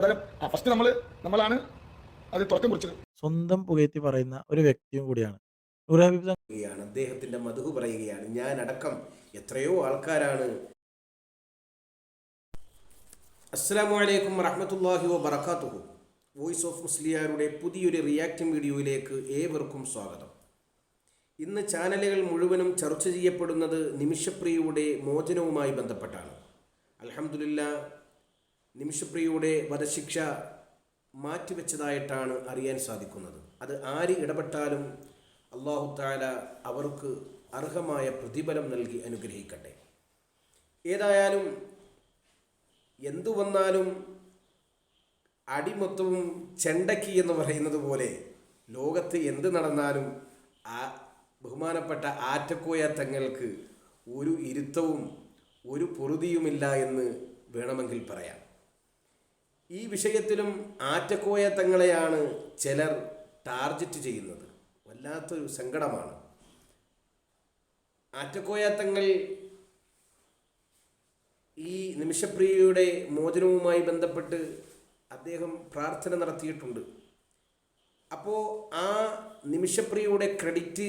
First നമ്മൾ നമ്മളാണ് അത് തുടക്കം കുറിച്ചത്. സ്വന്തം പുകയത്തി പറയുന്ന ഒരു വ്യക്തിയും കൂടിയാണ്. പറയുകയാണ് അദ്ദേഹത്തിന്റെ മധു പറയുകയാണ് ഞാൻ അടക്കം എത്രയോ ആൾക്കാരാണ്. അസ്സലാമു അലൈക്കും വറഹമത്തല്ലാഹി വബറകാതുഹു. വോയിസ് ഓഫ് മുസ്ലിയാരുടെ പുതിയൊരു റിയാക്റ്റിംഗ് വീഡിയോയിലേക്ക് ഏവർക്കും സ്വാഗതം. ഇന്ന് ചാനലുകൾ മുഴുവനും ചർച്ച ചെയ്യപ്പെടുന്നത് നിമിഷപ്രിയയുടെ മോചനവുമായി ബന്ധപ്പെട്ടാണ്. അൽഹംദുലില്ലാ നിമിഷപ്രിയയുടെ വധശിക്ഷ മാറ്റിവെച്ചതായിട്ടാണ് അറിയാൻ സാധിക്കുന്നത്. അത് ആര് ഇടപെട്ടാലും അള്ളാഹു താല അവർക്ക് അർഹമായ പ്രതിഫലം നൽകി അനുഗ്രഹിക്കട്ടെ. ഏതായാലും എന്തു വന്നാലും അടിമൊത്തവും ചെണ്ടക്കി എന്ന് പറയുന്നത് പോലെ ലോകത്ത് എന്ത് നടന്നാലും ആ ബഹുമാനപ്പെട്ട ആറ്റക്കോയ തങ്ങൾക്ക് ഒരു ഇരുത്തവും ഒരു പൊറുതിയുമില്ല എന്ന് വേണമെങ്കിൽ പറയാം. ഈ വിഷയത്തിലും ആറ്റക്കോയ തങ്ങളെയാണ് ചിലർ ടാർജറ്റ് ചെയ്യുന്നത്. വല്ലാത്തൊരു സങ്കടമാണ്. ആറ്റക്കോയ തങ്ങൾ ഈ നിമിഷപ്രിയയുടെ മോചനവുമായി ബന്ധപ്പെട്ട് അദ്ദേഹം പ്രാർത്ഥന നടത്തിയിട്ടുണ്ട്. അപ്പോൾ ആ നിമിഷപ്രിയയുടെ ക്രെഡിറ്റ്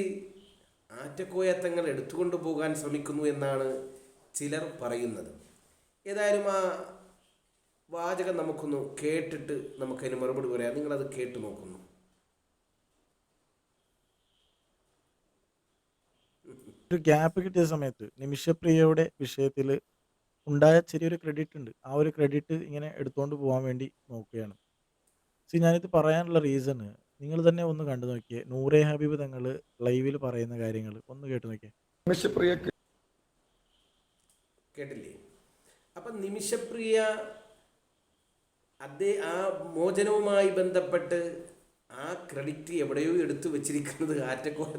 ആറ്റക്കോയ തങ്ങൾ എടുത്തുകൊണ്ടു പോകാൻ ശ്രമിക്കുന്നു എന്നാണ് ചിലർ പറയുന്നത്. ഏതായാലും ആ വാചകം നമുക്കൊന്ന് കേട്ടിട്ട് നമുക്കതിന് മറുപടി പറയാം. നിങ്ങളത് കേട്ട് നോക്കുന്നു. ഒരു ഗ്യാപ്പ് കിട്ടിയ സമയത്ത് നിമിഷപ്രിയയുടെ വിഷയത്തിൽ ഉണ്ടായ ചെറിയൊരു ക്രെഡിറ്റ് ഉണ്ട്. ആ ഒരു ക്രെഡിറ്റ് ഇങ്ങനെ എടുത്തുകൊണ്ട് പോകാൻ വേണ്ടി നോക്കുകയാണ്. സി ഞാനിത് പറയാനുള്ള റീസണ് നിങ്ങൾ തന്നെ ഒന്ന് കണ്ടു നോക്കിയേ. നൂറെ ഹബീബ് തങ്ങൾ ലൈവിൽ പറയുന്ന കാര്യങ്ങൾ ഒന്ന് കേട്ട് നോക്കിയേ. നിമിഷപ്രിയ കേട്ടില്ലേ? അപ്പം നിമിഷപ്രിയ അതേ ആ മോചനവുമായി ബന്ധപ്പെട്ട് ആ ക്രെഡിറ്റ് എവിടെയോ എടുത്തു വെച്ചിരിക്കുന്നത്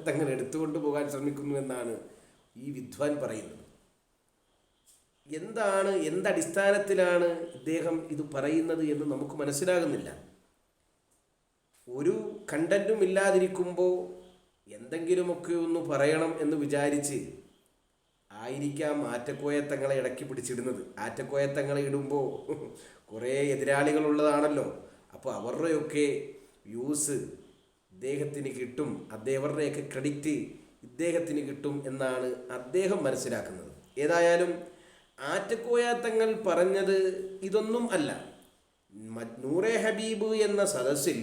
അങ്ങനെ എടുത്തുകൊണ്ട് പോകാൻ ശ്രമിക്കുന്നു എന്നാണ് ഈ വിദ്വാൻ പറയുന്നത്. എന്താണ് എന്തടിസ്ഥാനത്തിലാണ് ഇദ്ദേഹം ഇത് പറയുന്നത് എന്ന് നമുക്ക് മനസ്സിലാകുന്നില്ല. ഒരു കണ്ടന്റും ഇല്ലാതിരിക്കുമ്പോൾ എന്തെങ്കിലുമൊക്കെ ഒന്ന് പറയണം എന്ന് വിചാരിച്ച് ആയിരിക്കാം ആറ്റക്കോയത്തങ്ങളെ ഇടയ്ക്ക് പിടിച്ചിടുന്നത്. ആറ്റക്കോയത്തങ്ങളെ ഇടുമ്പോൾ കുറേ എതിരാളികളുള്ളതാണല്ലോ അപ്പോൾ അവരുടെയൊക്കെ വ്യൂസ് ഇദ്ദേഹത്തിന് കിട്ടും അദ്ദേഹവരുടെയൊക്കെ ക്രെഡിറ്റ് ഇദ്ദേഹത്തിന് കിട്ടും എന്നാണ് അദ്ദേഹം മനസ്സിലാക്കുന്നത്. ഏതായാലും ആറ്റക്കോയാത്തങ്ങൾ പറഞ്ഞത് ഇതൊന്നും അല്ല. നൂറെ ഹബീബ് എന്ന സദസ്സിൽ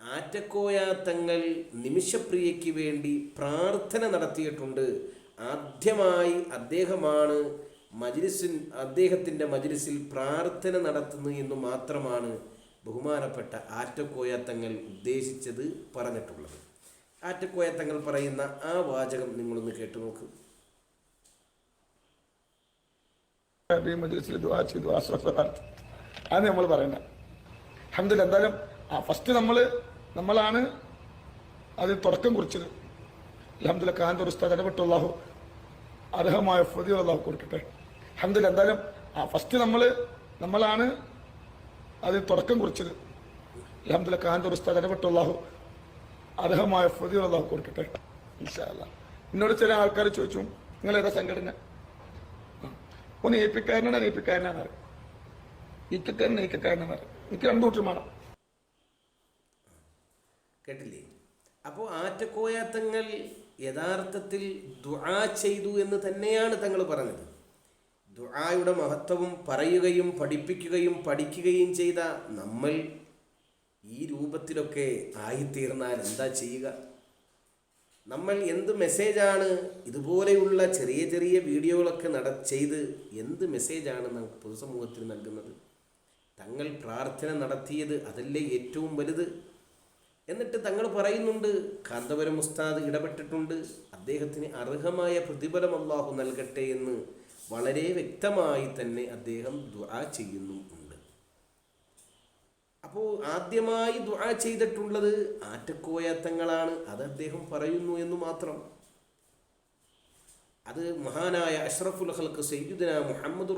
ആറ്റക്കോയാത്തങ്ങൾ നിമിഷപ്രിയയ്ക്ക് വേണ്ടി പ്രാർത്ഥന നടത്തിയിട്ടുണ്ട് ആദ്യമായി അദ്ദേഹമാണ് മജിലിസിൽ അദ്ദേഹത്തിന്റെ മജിലിസിൽ പ്രാർത്ഥന നടത്തുന്നു എന്ന് മാത്രമാണ് ബഹുമാനപ്പെട്ട തങ്ങൾ ഉദ്ദേശിച്ചത് പറഞ്ഞിട്ടുള്ളത്. തങ്ങൾ പറയുന്ന ആ വാചകം നിങ്ങളൊന്ന് കേട്ടു നോക്ക്. അത് നമ്മൾ പറയണ്ട അഹമ്മദില്ല എന്തായാലും ഫസ്റ്റ് നമ്മൾ നമ്മളാണ് അത് തുടക്കം കുറിച്ചത്. അലഹമ്മദില്ല കാന്തൂർ ഉസ്താദ് ഇടപെട്ടു. അള്ളാഹു അർഹമായ ഫുതി അള്ളാഹു കൊടുക്കട്ടെ. അലഹമില്ല എന്തായാലും ആ ഫസ്റ്റ് നമ്മൾ നമ്മളാണ് അത് തുടക്കം കുറിച്ചത്. അലഹമ്മദില്ല കാന്തൂർ ഉസ്താദ് ഇടപെട്ടു. അള്ളാഹു അർഹമായ ഫുതി അള്ളാഹു കൊടുക്കട്ടെ. ഇൻഷാല്ല എന്നോട് ചില ആൾക്കാർ ചോദിച്ചു നിങ്ങൾ ഏതാ സംഘടന ഒന്ന് ഏപ്പിക്കാരനാണ് ഏപ്പിക്കാരനാണ്. ഈക്കക്കാരൻ ഈക്കക്കാരനാണ് എനിക്ക് രണ്ടു കൂട്ടരും വേണം. കേട്ടില്ലേ? അപ്പോൾ ആറ്റക്കോയാത്തങ്ങൾ യഥാർത്ഥത്തിൽ ദുആ ചെയ്തു എന്ന് തന്നെയാണ് തങ്ങൾ പറഞ്ഞത്. ദുആയുടെ മഹത്വവും പറയുകയും പഠിപ്പിക്കുകയും പഠിക്കുകയും ചെയ്ത നമ്മൾ ഈ രൂപത്തിലൊക്കെ ആയിത്തീർന്നാൽ എന്താ ചെയ്യുക? നമ്മൾ എന്ത് മെസ്സേജാണ് ഇതുപോലെയുള്ള ചെറിയ ചെറിയ വീഡിയോകളൊക്കെ നട ചെയ്ത് എന്ത് മെസ്സേജാണ് നമുക്ക് പൊതുസമൂഹത്തിന് നൽകുന്നത്? തങ്ങൾ പ്രാർത്ഥന നടത്തിയത് അതല്ലേ ഏറ്റവും വലുത്? എന്നിട്ട് തങ്ങൾ പറയുന്നുണ്ട് കാന്തപുരം ഉസ്താദ് ഇടപെട്ടിട്ടുണ്ട് അദ്ദേഹത്തിന് അർഹമായ പ്രതിഫലം അള്ളാഹു നൽകട്ടെ എന്ന് വളരെ വ്യക്തമായി തന്നെ അദ്ദേഹം ദുആ ചെയ്യുന്നുമുണ്ട് അപ്പോൾ ആദ്യമായി ദുആ ചെയ്തിട്ടുള്ളത് ആറ്റക്കോയ തങ്ങളാണ് അത് അദ്ദേഹം പറയുന്നു എന്ന് മാത്രം. അത് മഹാനായ അഷ്റഫുൽ ഹൽക്ക് സയ്യുദന മുഹമ്മദ്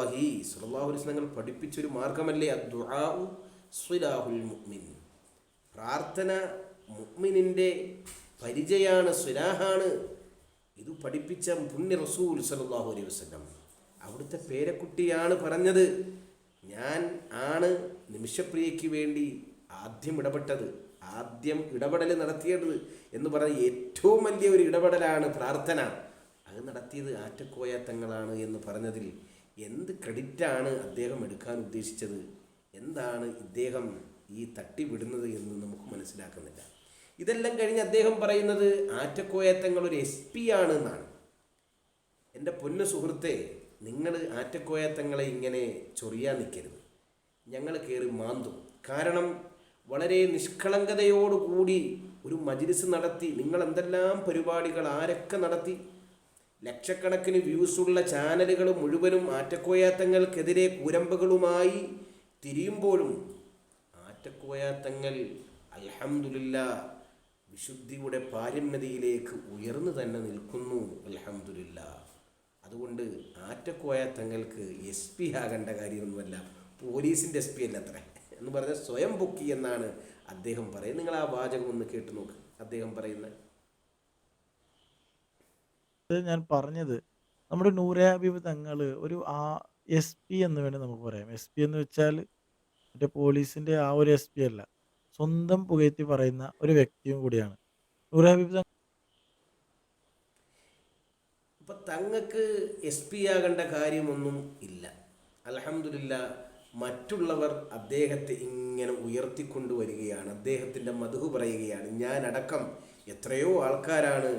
അലൈഹി വസല്ലം തങ്ങൾ പഠിപ്പിച്ചൊരു മാർഗമല്ലേ? അദ്ദുആഉ സുലാഹുൽ മുഅ്മിൻ പ്രാർത്ഥന മുഅ്മിനിന്റെ പരിചയാണ് സ്വലാഹാണ് ഇത് പഠിപ്പിച്ച പുണ്യ റസൂൽ സല്ലല്ലാഹു അലൈഹി വസ്ലം അവിടുത്തെ പേരക്കുട്ടിയാണ് പറഞ്ഞത് ഞാൻ ആണ് നിമിഷപ്രിയയ്ക്ക് വേണ്ടി ആദ്യം ഇടപെട്ടത് ആദ്യം ഇടപെടൽ നടത്തിയത് എന്ന് പറഞ്ഞ ഏറ്റവും വലിയ ഒരു ഇടപെടലാണ് പ്രാർത്ഥന. അത് നടത്തിയത് ആറ്റക്കോയ തങ്ങളാണ് എന്ന് പറഞ്ഞതിൽ എന്ത് ക്രെഡിറ്റാണ് അദ്ദേഹം എടുക്കാൻ ഉദ്ദേശിച്ചത്? എന്താണ് ഇദ്ദേഹം ഈ തട്ടിവിടുന്നത് എന്ന് നമുക്ക് മനസ്സിലാക്കുന്നില്ല. ഇതെല്ലാം കഴിഞ്ഞ് അദ്ദേഹം പറയുന്നത് ആറ്റക്കോയത്തങ്ങൾ ഒരു എസ് പി ആണ് എന്നാണ് എന്റെ പൊന്നു സുഹൃത്തെ നിങ്ങൾ ആറ്റക്കോയത്തങ്ങളെ ഇങ്ങനെ ചൊറിയാൻ നിൽക്കരുത്. ഞങ്ങൾ കയറി മാന്തും. കാരണം വളരെ നിഷ്കളങ്കതയോടുകൂടി ഒരു മജിലിസ് നടത്തി നിങ്ങൾ എന്തെല്ലാം പരിപാടികൾ ആരൊക്കെ നടത്തി ലക്ഷക്കണക്കിന് വ്യൂസുള്ള ചാനലുകൾ മുഴുവനും ആറ്റക്കോയാത്തങ്ങൾക്കെതിരെ കൂരമ്പകളുമായി തിരിയുമ്പോഴും ആറ്റക്കോയാത്തങ്ങൾ അൽഹംദുലില്ല വിശുദ്ധിയുടെ പാരമ്യതയിലേക്ക് ഉയർന്നു തന്നെ നിൽക്കുന്നു അൽഹംദുലില്ല. അതുകൊണ്ട് ആറ്റക്കോയ തങ്ങൾക്ക് എസ് പി ആകേണ്ട കാര്യമൊന്നുമല്ല പോലീസിന്റെ എസ് പി അല്ല അത്ര എന്ന് പറഞ്ഞാൽ സ്വയം പൊക്കി എന്നാണ് അദ്ദേഹം പറയുന്നത്. നിങ്ങൾ ആ വാചകം ഒന്ന് കേട്ടു നോക്ക് അദ്ദേഹം പറയുന്നത്. ഞാൻ പറഞ്ഞത് നമ്മുടെ നൂറെ ഹബീബ് തങ്ങൾ ഒരു ആ എസ് പി എന്ന് വേണേൽ നമുക്ക് പറയാം. എസ് പി എന്ന് വെച്ചാൽ മറ്റേ പോലീസിന്റെ ആ ഒരു എസ് പി അല്ല. സ്വന്തം പുകഴ്ത്തി പറയുന്ന ഒരു വ്യക്തിയും കൂടിയാണ്. നൂറെ ഹബീബ് തങ്ങൾക്ക് എസ് പി ആകേണ്ട കാര്യമൊന്നും ഇല്ല. അലഹമില്ല മറ്റുള്ളവർ അദ്ദേഹത്തെ ഇങ്ങനെ ഉയർത്തിക്കൊണ്ടുവരികയാണ് അദ്ദേഹത്തിന്റെ മധു പറയുകയാണ്. ഞാനടക്കം എത്രയോ ആൾക്കാരാണ്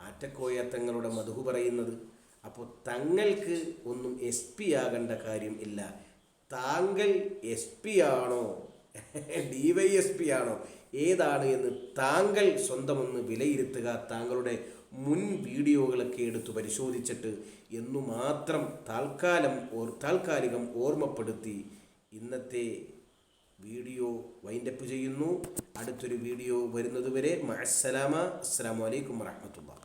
ആറ്റക്കോയ തങ്ങളുടെ മധു പറയുന്നത്. അപ്പോൾ തങ്ങൾക്ക് ഒന്നും എസ് പി ആകേണ്ട കാര്യം ഇല്ല. താങ്കൾ എസ് പി ആണോ? ഡി വൈ എസ് പി ആണോ? ഏതാണ് എന്ന് താങ്കൾ സ്വന്തം ഒന്ന് വിലയിരുത്തുക. താങ്കളുടെ മുൻ വീഡിയോകളൊക്കെ എടുത്ത് പരിശോധിച്ചിട്ട് എന്നു മാത്രം താൽക്കാലം ഓർ താൽക്കാലികം ഓർമ്മപ്പെടുത്തി ഇന്നത്തെ വീഡിയോ വൈൻഡപ്പ് ചെയ്യുന്നു. അടുത്തൊരു വീഡിയോ വരുന്നതുവരെ മഅസ്സലാമ. അസ്സലാമു അലൈക്കും വറഹ്മത്തുള്ളാഹി